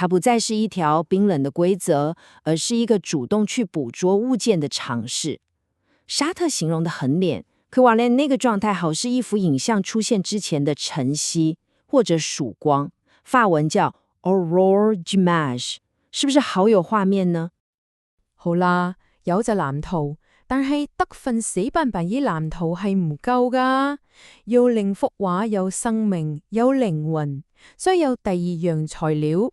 它不再是一條冰冷的規則，而是一個主動去捕捉物件的嘗試。沙特形容得很靚，佢話咧，那個狀態好似一幅影像出現之前的晨曦或者曙光，法文叫 aurore d'image，是不是好有畫面呢？好啦，有隻藍圖，但係得份死板板嘅藍圖係唔夠噶，要令幅畫有生命、有靈魂，所以有第二樣材料。